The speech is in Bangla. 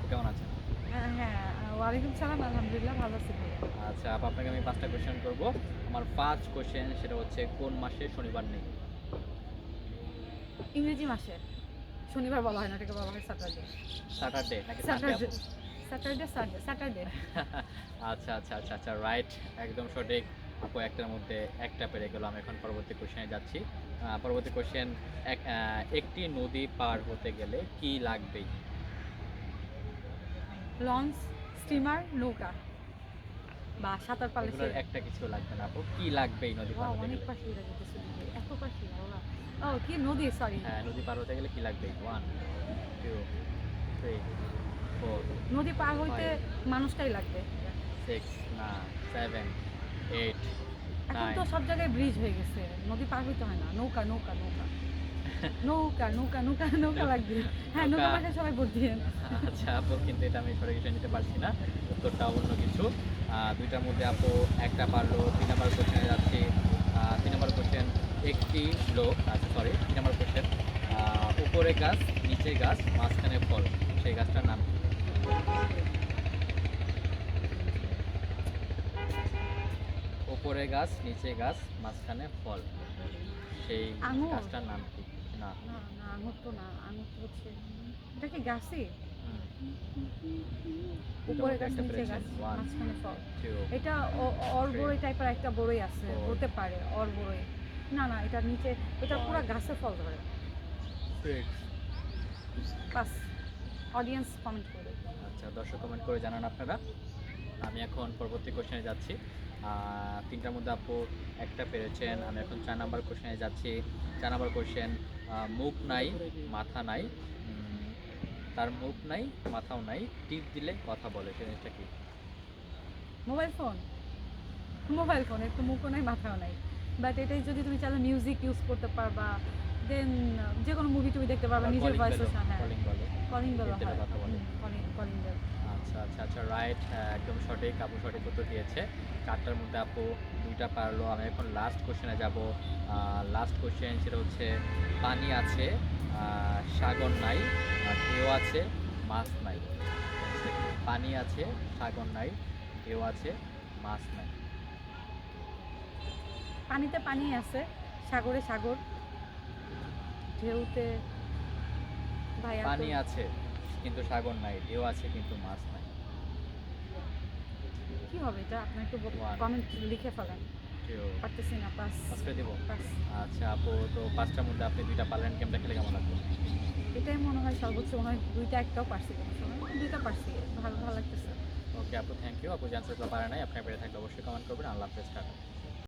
আপু কেমন আছেন? হ্যাঁ হ্যাঁ ওয়ালাইকুম সালাম আলহামদুলিল্লাহ ভালো আছি আচ্ছা আপু আপনাকে আমি পাঁচটা কোশ্চেন করব। আমার ফার্স্ট কোশ্চেন সেটা হচ্ছে কোন মাসে শনিবার নেই? ইংরেজি মাসে। শনিবার বলা হয় না এটাকে বলা হয় স্যাটারডে স্যাটারডে নাকি স্যাটারডে স্যাটারডে স্যাটারডে আচ্ছা আচ্ছা আচ্ছা আচ্ছা রাইট একদম সঠিক। আপু একটার মধ্যে একটা পেরে গেল আমি এখন পরবর্তী কোশ্চেনে যাচ্ছি। পরবর্তী কোশ্চেন এক একটি নদী পার হতে গেলে কি লাগবেই? লঞ্চ স্টিমার নৌকা। বা সাঁতার পালে একটা কিছু লাগবে না আপু। কি লাগবে এই নদী পার হতে অনেক পাখি যেতেছে দিদি। এত পাখি ও কি নদী সরি হ্যাঁ নদী পার হতে গেলে কি লাগবে? ওয়ান টু থ্রি ফোর নদী পার হইতে মানুষটাই লাগবে। সিক্স না সেভেন এইট এখন তো সব জায়গায় ব্রিজ হয়ে গেছে। নদী পার হইতে হয় না। নৌকা নৌকা নৌকা। নৌকা নৌকা নৌকা নৌকা লাগবে। হ্যাঁ নৌকা। ভাষায় সবাই ভোট দিয়েন আচ্ছা আপু কিন্তু এটা আমি হিসেবে নিতে পারছি না। উত্তরটা অন্য কিছু। দুইটার মধ্যে আপু একটা পারল তিন নম্বর কোশ্চেনে যাচ্ছি। তিন নম্বর কোশ্চেন একটি লোক আচ্ছা সরি তিন নম্বর কোশ্চেন উপরে গাছ নিচে গাছ মাঝখানে ফল। সেই গাছটার নাম? উপরে গাছ নিচে গাছ মাঝখানে ফল। সেই গাছটার নাম কি? না। না না আঙুর তো না আঙুর তো হচ্ছে এটা কি উপরে গাছ নিচে গাছ মাঝখানে ফল এটা টাইপের একটা বড়ই আছে হতে পারে না না এটা নিচে এটা পুরো গাছে ফল ধরে। বাস অডিয়েন্স কমেন্ট করে। আচ্ছা দর্শক কমেন্ট করে জানান আপনারা। আমি এখন পরবর্তী কোশ্চেনে যাচ্ছি। তিনটার মধ্যে আপু একটা পেরেছেন। আমি এখন চার নাম্বার কোশ্চেনে যাচ্ছি। চার নাম্বার কোশ্চেন মুখ নাই মাথা নাই। তার মুখ নাই মাথাও নাই। টিপ দিলে কথা বলে সেই জিনিসটা কি? মোবাইল ফোন মোবাইল ফোন একটু মুখও নাই মাথাও নাই। বাট এটাই যদি তুমি চাইলে মিউজিক ইউজ করতে পারবা। দেন যে কোনো মুভি তুমি দেখতে পারবা নিজের ভয়েস হ্যাঁ। কলিং বলে। কলিং বেল কলিং বেল আচ্ছা আচ্ছা আচ্ছা রাইট একদম সঠিক আপু সঠিক উত্তর দিয়েছে। চারটার মধ্যে আপু দুইটা পারল। আমি এখন লাস্ট কোশ্চেনে যাব। লাস্ট কোশ্চেন সেটা হচ্ছে পানি আছে সাগর নাই ঢেউ আছে মাছ নাই। পানি আছে সাগর নাই ঢেউ আছে মাছ নাই। পানিতে পানি আছে সাগরে সাগর ঢেউতে ভাই পানি আছে। কিন্তু সাগর নাই ঢেউ আছে কিন্তু মাছ নাই। কি হবে এটা? আপনি একটু কমেন্ট লিখে ফেলেন। পারতেছি না পাস। পাস করে দিব আচ্ছা আপু তো পাঁচটার মধ্যে আপনি দুইটা পারলেন গেমটা খেলে কেমন লাগবে এটাই মনে হয় সর্বোচ্চ মনে হয় দুইটা একটাও পারছি সময়। দুইটা পারছি ভালো ভালো লাগতেছে। ওকে আপু থ্যাংক ইউ আপু জানতে পারে নাই। আপনার পেরে থাকলে অবশ্যই কমেন্ট করবেন। আল্লাহ হাফেজ টাটা।